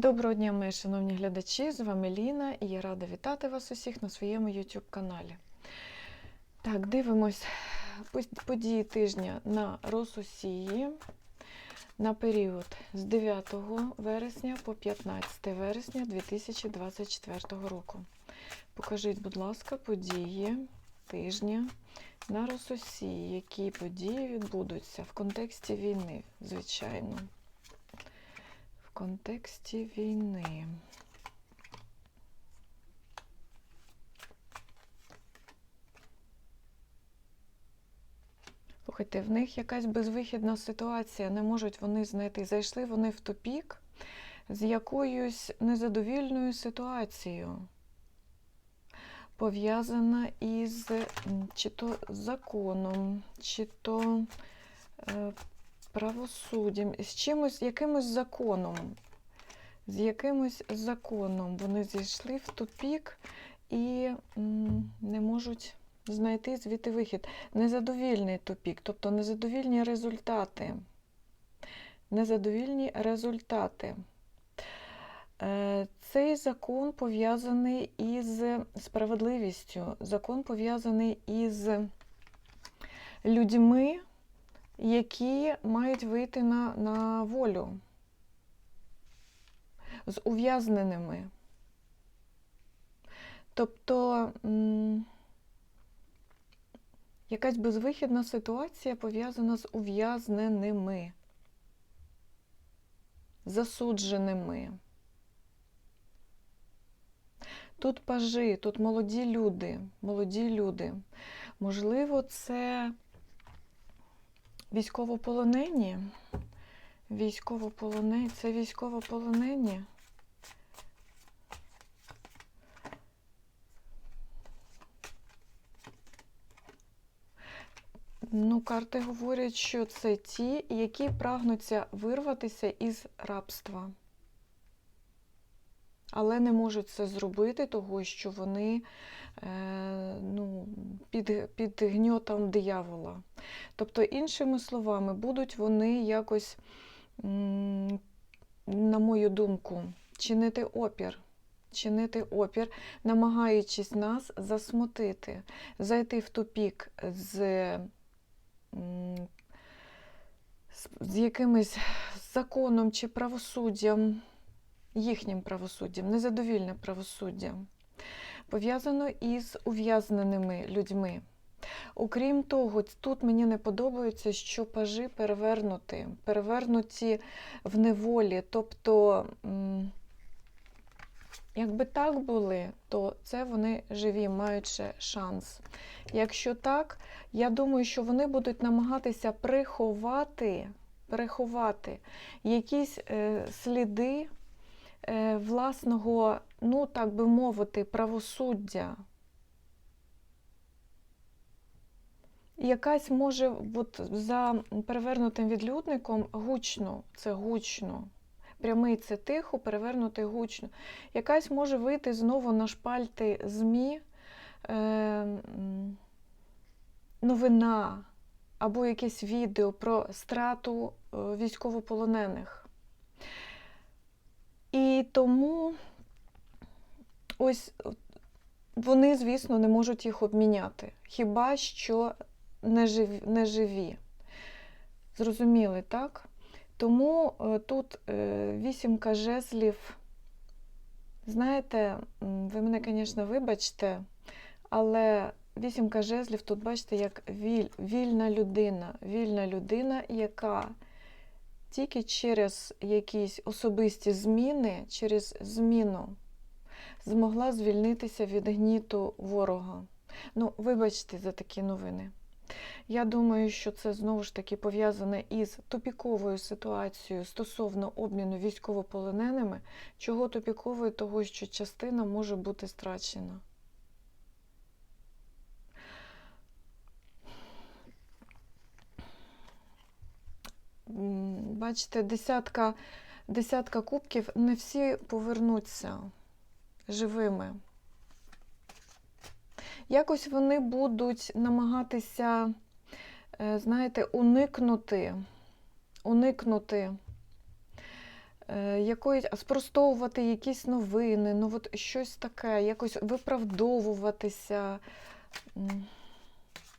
Доброго дня, мої шановні глядачі! З вами Ліна і я рада вітати вас усіх на своєму YouTube каналі. Так, дивимось події тижня на Росусії на період з 9 вересня по 15 вересня 2024 року. Покажіть, будь ласка, події тижня на Росусії. Які події відбудуться в контексті війни, звичайно контексті війни. Слухайте, в них якась безвихідна ситуація, не можуть вони знайти. Зайшли вони в тупік з якоюсь незадовільною ситуацією, пов'язана із чи то законом, чи то е, правосуддям, з чимось, якимось законом. З якимось законом вони зійшли в тупік і не можуть знайти звідти вихід. Незадовільний тупік, тобто незадовільні результати. Незадовільні результати. Е, Цей закон пов'язаний із справедливістю, закон пов'язаний із людьми, які мають вийти на, на волю з ув'язненими. Тобто якась безвихідна ситуація пов'язана з ув'язненими, засудженими. Тут пажи, тут молоді люди, молоді люди. Можливо, це Військовополонені. Військовополонені. Це військовополонені. Ну, карти говорять, що це ті, які прагнуться вирватися із рабства. Але не можуть це зробити, того що вони ну, під, під гньотом диявола. Тобто, іншими словами, будуть вони якось, на мою думку, чинити опір. Чинити опір, намагаючись нас засмутити, зайти в тупік з, з, якимось законом чи правосуддям, їхнім правосуддям, незадовільне правосуддя, пов'язано із ув'язненими людьми. Окрім того, тут мені не подобається, що пажи перевернуті, перевернуті в неволі. Тобто, якби так були, то це вони живі, ще шанс. Якщо так, я думаю, що вони будуть намагатися приховати, приховати якісь е, сліди е, власного, ну так би мовити, правосуддя. Якась може от за перевернутим відлюдником гучно, це гучно. Прямий це тихо, перевернутий гучно. Якась може вийти знову на шпальти ЗМІ е, новина або якесь відео про страту е, військовополонених. І тому ось вони, звісно, не можуть їх обміняти. Хіба що не живі. Зрозуміли, так? Тому е, тут е, вісімка жезлів. Знаєте, ви мене, звісно, вибачте, але вісімка жезлів тут, бачите, як віль, вільна людина, вільна людина, яка тільки через якісь особисті зміни, через зміну змогла звільнитися від гніту ворога. Ну, вибачте за такі новини. Я думаю, що це знову ж таки пов'язане із тупіковою ситуацією стосовно обміну військовополоненими. Чого тупіковою? Того, що частина може бути страчена. Бачите, десятка, десятка кубків, не всі повернуться живими. Якось вони будуть намагатися, е, знаєте, уникнути, уникнути е, якої, спростовувати якісь новини, ну от щось таке, якось виправдовуватися.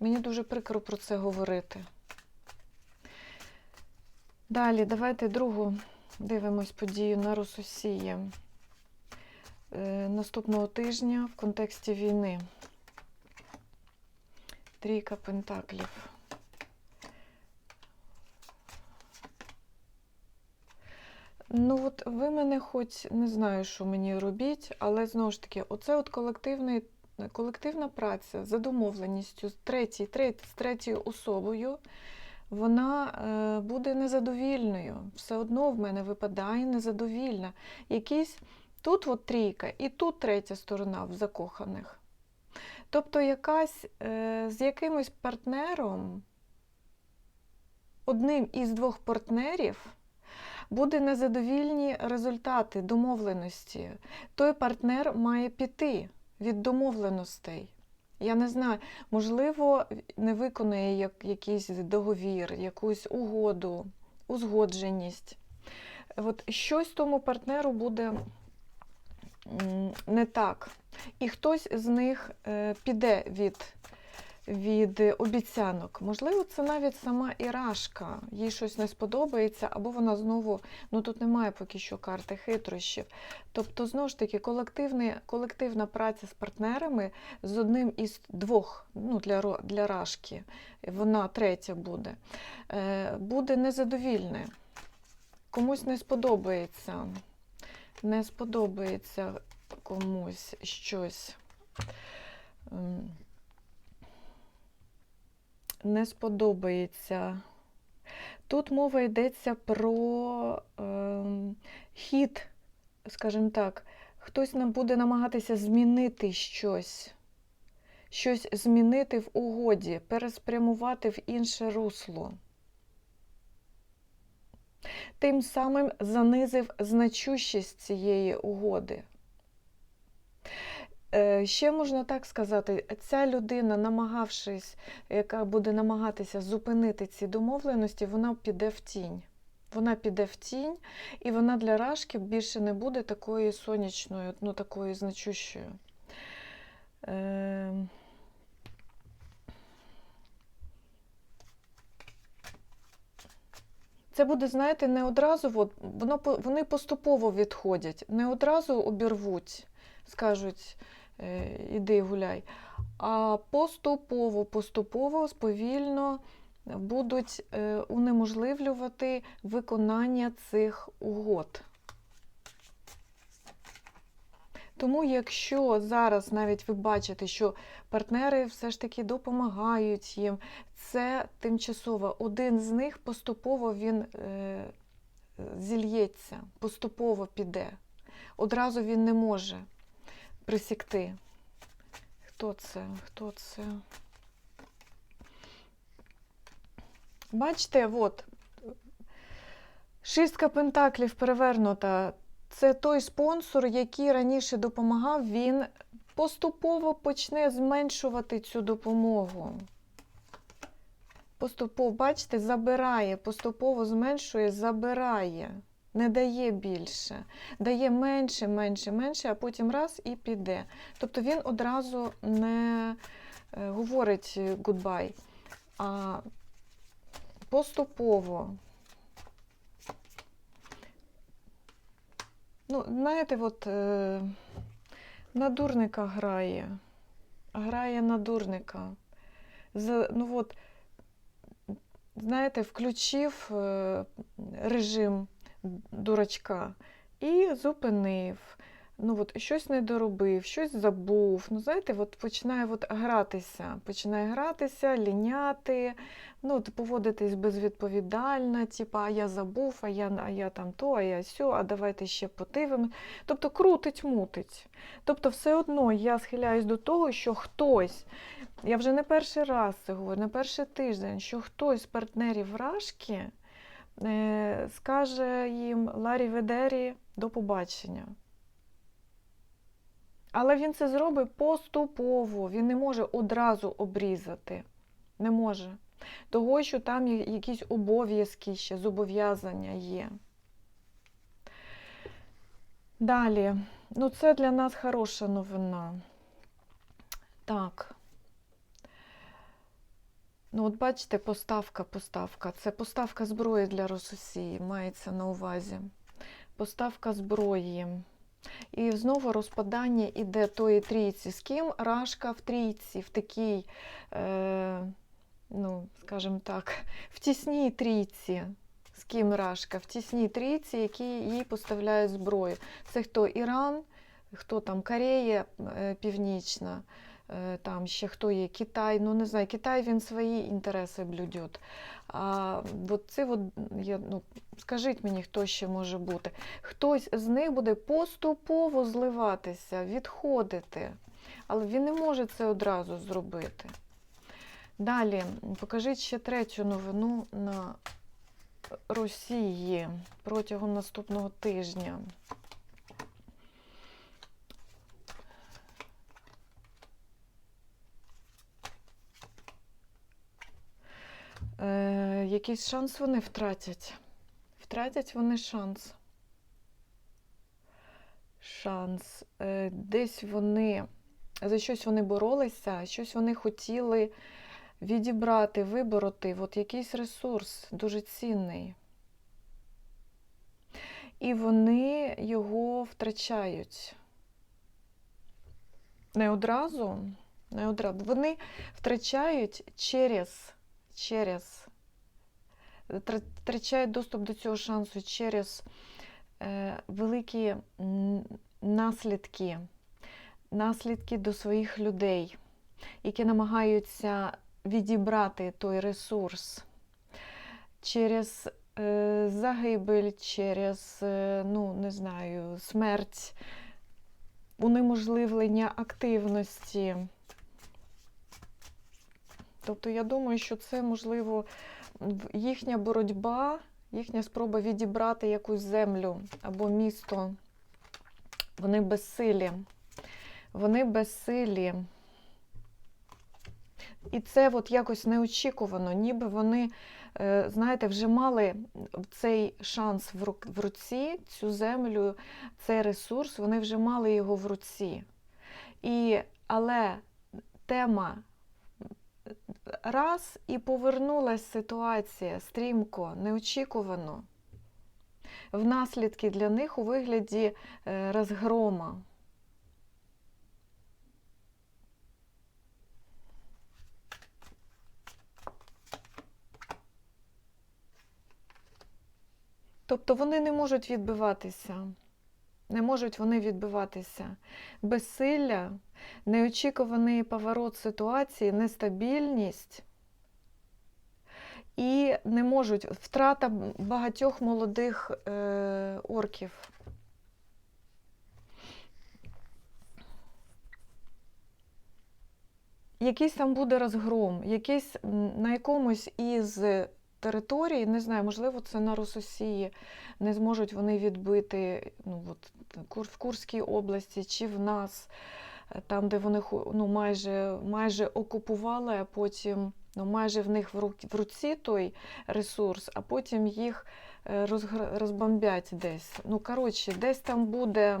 Мені дуже прикро про це говорити. Далі, давайте другу дивимось подію на Рососії наступного тижня в контексті війни. Трійка Пентаклів. Ну, от ви мене хоч не знаю, що мені робіть, але знову ж таки, оце от колективний, колективна праця за домовленістю з третій, третій, з третьою особою, вона е, буде незадовільною. Все одно в мене випадає незадовільна. Якісь тут от трійка, і тут третя сторона в закоханих. Тобто, якась е, з якимось партнером, одним із двох партнерів буде незадовільні результати домовленості. Той партнер має піти від домовленостей. Я не знаю, можливо, не виконує як, якийсь договір, якусь угоду, узгодженість. От щось тому партнеру буде не так. І хтось з них е, піде від, від обіцянок. Можливо, це навіть сама Ірашка, їй щось не сподобається, або вона знову, ну тут немає поки що карти хитрощів. Тобто, знову ж таки, колективна праця з партнерами з одним із двох, ну для, для Рашки, вона третя буде, е, буде незадовільне. Комусь не сподобається. Не сподобається комусь щось. Ем, Не сподобається. Тут мова йдеться про ем, хід, скажімо так, хтось нам буде намагатися змінити щось, щось змінити в угоді, переспрямувати в інше русло. Тим самим занизив значущість цієї угоди. Е, Ще можна так сказати, ця людина, намагавшись, яка буде намагатися зупинити ці домовленості, вона піде в тінь. Вона піде в тінь, і вона для Рашки більше не буде такою сонячною, ну такою значущою. Це буде, знаєте, не одразу, от, воно, вони поступово відходять, не одразу обірвуть, скажуть, е, іди гуляй, а поступово, поступово, сповільно будуть е, унеможливлювати виконання цих угод. Тому, якщо зараз навіть ви бачите, що партнери все ж таки допомагають їм, це тимчасово. Один з них поступово він е, зільється, поступово піде. Одразу він не може присікти. Хто це? Хто це? Бачите, от, шістка пентаклів перевернута. Це той спонсор, який раніше допомагав, він поступово почне зменшувати цю допомогу. Поступово, бачите, забирає, поступово зменшує, забирає, не дає більше, дає менше, менше, менше, а потім раз і піде. Тобто він одразу не е, говорить goodbye, а поступово. Ну, знаєте, от е, на дурника грає. Грає на дурника. За, ну от, знаєте, включив е, режим дурачка і зупинив. Ну, от, щось не доробив, щось забув. Ну, знаєте, от починає от гратися, починає гратися, ліняти, ну, от, поводитись безвідповідально, типу, а я забув, а я, а я там то, а я сьо, а давайте ще подивимо. Тобто крутить, мутить. Тобто, все одно я схиляюсь до того, що хтось, я вже не перший раз це говорю, не перший тиждень, що хтось з партнерів Рашки е, скаже їм Ларі Ведері до побачення. Але він це зробить поступово, він не може одразу обрізати. Не може. Того, що там якісь обов'язки ще, зобов'язання є. Далі, ну це для нас хороша новина. Так. Ну, от бачите, поставка, поставка. Це поставка зброї для Росії, мається на увазі. Поставка зброї. І знову розпадання іде тої трійці. З ким Рашка в трійці, в такій, е, ну, скажімо так, в тісній трійці. З ким Рашка? В тісній трійці, які їй поставляють зброю. Це хто Іран, хто там Корея е, Північна, там ще хто є Китай. Ну не знаю, Китай він свої інтереси блюдет. А от це от, я, ну, скажіть мені, хто ще може бути. Хтось з них буде поступово зливатися, відходити, але він не може це одразу зробити. Далі, покажіть ще третю новину на Росії протягом наступного тижня. Е, якийсь шанс вони втратять. Втратять вони шанс. Шанс. Е, десь вони за щось вони боролися, щось вони хотіли відібрати, вибороти, от якийсь ресурс дуже цінний. І вони його втрачають. Не одразу, не одразу. Вони втрачають через, через, втрачають доступ до цього шансу через е, великі наслідки, наслідки до своїх людей, які намагаються відібрати той ресурс через е, загибель, через, е, ну, не знаю, смерть, унеможливлення активності. Тобто, я думаю, що це, можливо, їхня боротьба, їхня спроба відібрати якусь землю або місто. Вони безсилі. Вони безсилі. І це от якось неочікувано, ніби вони, е, знаєте, вже мали цей шанс в руці, цю землю, цей ресурс, вони вже мали його в руці. І, але тема раз і повернулася ситуація стрімко, неочікувано. В наслідки для них у вигляді е, розгрома. Тобто вони не можуть відбиватися. Не можуть вони відбиватися. Безсилля, неочікуваний поворот ситуації, нестабільність. І не можуть втрата багатьох молодих е, орків. Якийсь там буде розгром, якийсь на якомусь із територій, не знаю, можливо, це на Рососії, не зможуть вони відбити ну, от, в Курській області чи в нас, е, там, де вони ну, майже, майже окупували, а потім ну, майже в них в руці той ресурс, а потім їх е, розбомбять десь. Ну, коротше, десь там буде.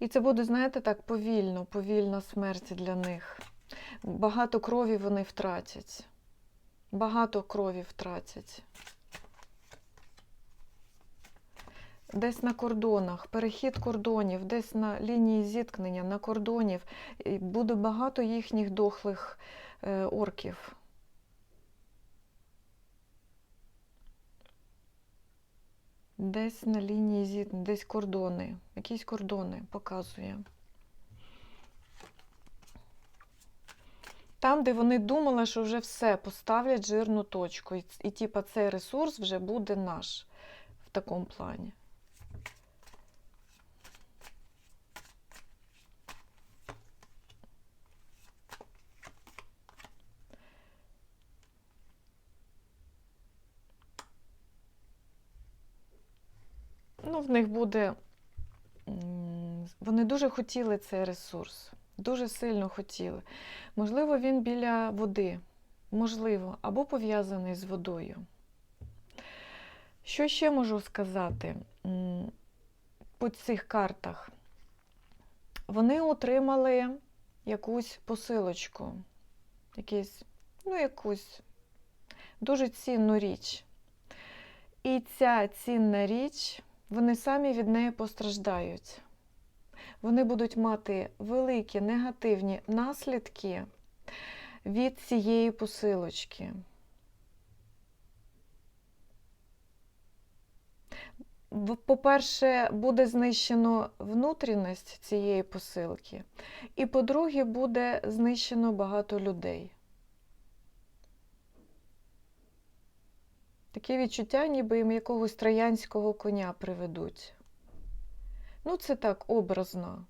І це буде, знаєте, так повільно, повільна смерть для них. Багато крові вони втратять. Багато крові втратять. Десь на кордонах, перехід кордонів, десь на лінії зіткнення, на кордонів. Буде багато їхніх дохлих е, орків. Десь на лінії зіткнення, десь кордони, якісь кордони показує. Там, де вони думали, що вже все, поставлять жирну точку. І, і типа цей ресурс вже буде наш в такому плані. Ну, в них буде. Вони дуже хотіли цей ресурс, дуже сильно хотіли. Можливо, він біля води, можливо, або пов'язаний з водою. Що ще можу сказати по цих картах? Вони отримали якусь посилочку, якийсь, ну, якусь дуже цінну річ. І ця цінна річ, вони самі від неї постраждають. Вони будуть мати великі негативні наслідки від цієї посилочки. По-перше, буде знищено внутрішність цієї посилки, і по-друге, буде знищено багато людей. Таке відчуття, ніби їм якогось троянського коня приведуть. Ну, це так образно.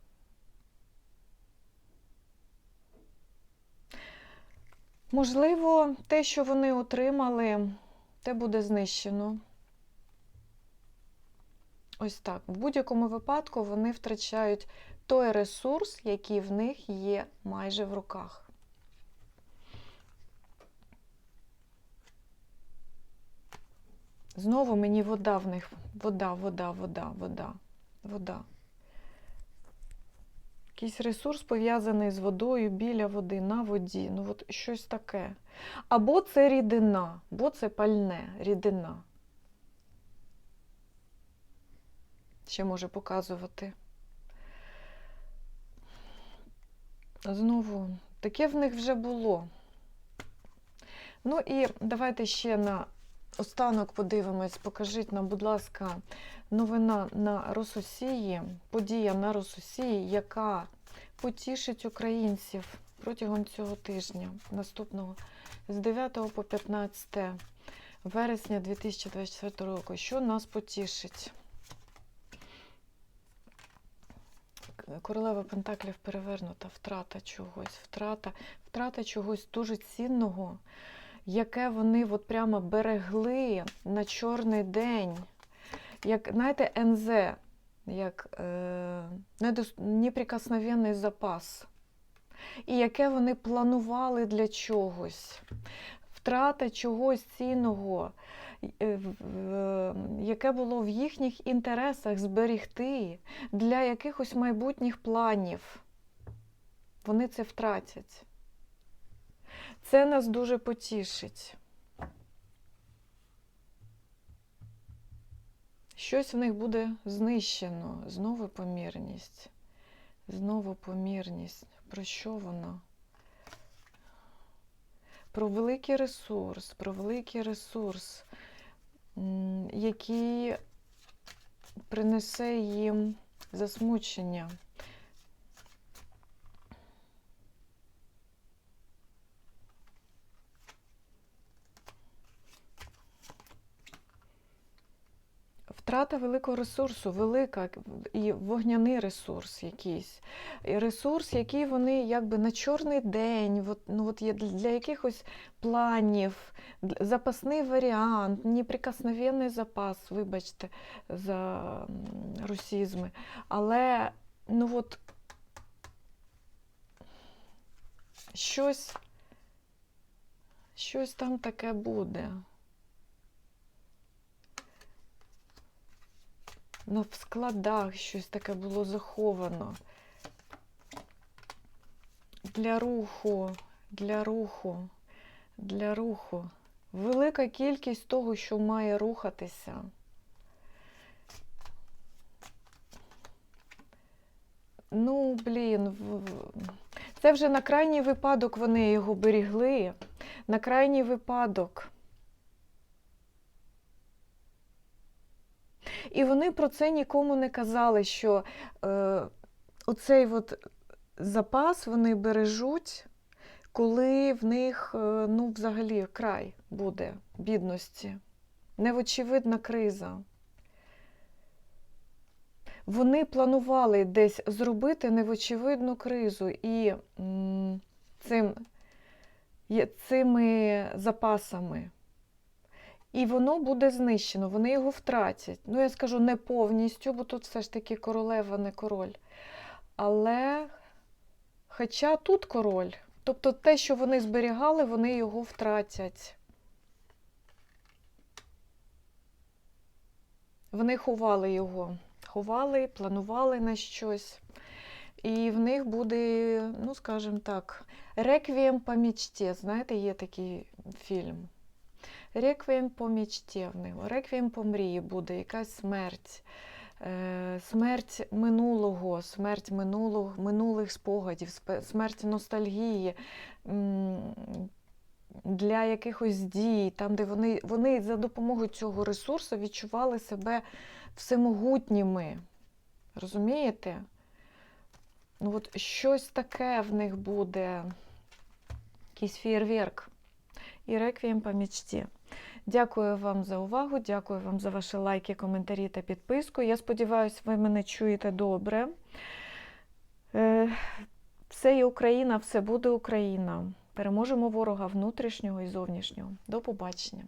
Можливо, те, що вони отримали, те буде знищено. Ось так. В будь-якому випадку вони втрачають той ресурс, який в них є майже в руках. Знову мені вода в них. Вода, вода, вода, вода, вода. Якийсь ресурс пов'язаний з водою, біля води, на воді. Ну, от щось таке. Або це рідина, або це пальне, рідина. Ще може показувати. Знову, таке в них вже було. Ну і давайте ще на останок подивимось. Покажіть нам, будь ласка, новина на Рососії, подія на Рососії, яка потішить українців протягом цього тижня, наступного, з 9 по 15 вересня 2024 року. Що нас потішить? Королева Пентаклів перевернута, втрата чогось, втрата, втрата чогось дуже цінного, яке вони от прямо берегли на чорний день. Як, знаєте, НЗ, як е, неприкосновенний запас. І яке вони планували для чогось. Втрата чогось цінного, е, е, яке було в їхніх інтересах зберегти для якихось майбутніх планів. Вони це втратять. Це нас дуже потішить. Щось в них буде знищено. Знову помірність. Знову помірність. Про що вона? Про великий ресурс, про великий ресурс, який принесе їм засмучення. Втрата великого ресурсу, велика і вогняний ресурс якийсь. І ресурс, який вони якби на чорний день, от, ну, от є для якихось планів, запасний варіант, неприкосновенний запас, вибачте, за русізми. Але ну от щось, щось там таке буде. Ну, в складах щось таке було заховано. Для руху, для руху, для руху. Велика кількість того, що має рухатися. Ну, блін, це вже на крайній випадок вони його берегли. На крайній випадок. І вони про це нікому не казали, що е, оцей от запас вони бережуть, коли в них е, ну, взагалі край буде бідності. Невочевидна криза. Вони планували десь зробити невочевидну кризу і м, цим, цими запасами. І воно буде знищено, вони його втратять. Ну, я скажу не повністю, бо тут все ж таки королева, не король. Але, хоча тут король, тобто те, що вони зберігали, вони його втратять. Вони ховали його, ховали, планували на щось. І в них буде, ну скажімо так, Реквієм по мічті. Знаєте, є такий фільм. Реквієм по мічті в них. Реквієм по мрії буде, якась смерть. Е, Смерть минулого, смерть минулого, минулих спогадів, смерть ностальгії для якихось дій, там, де вони, вони за допомогою цього ресурсу відчували себе всемогутніми. Розумієте? Ну, от щось таке в них буде, якийсь фєєрверк. І реквієм по мічті. Дякую вам за увагу, дякую вам за ваші лайки, коментарі та підписку. Я сподіваюся, ви мене чуєте добре. Е, Все є Україна, все буде Україна. Переможемо ворога внутрішнього і зовнішнього. До побачення.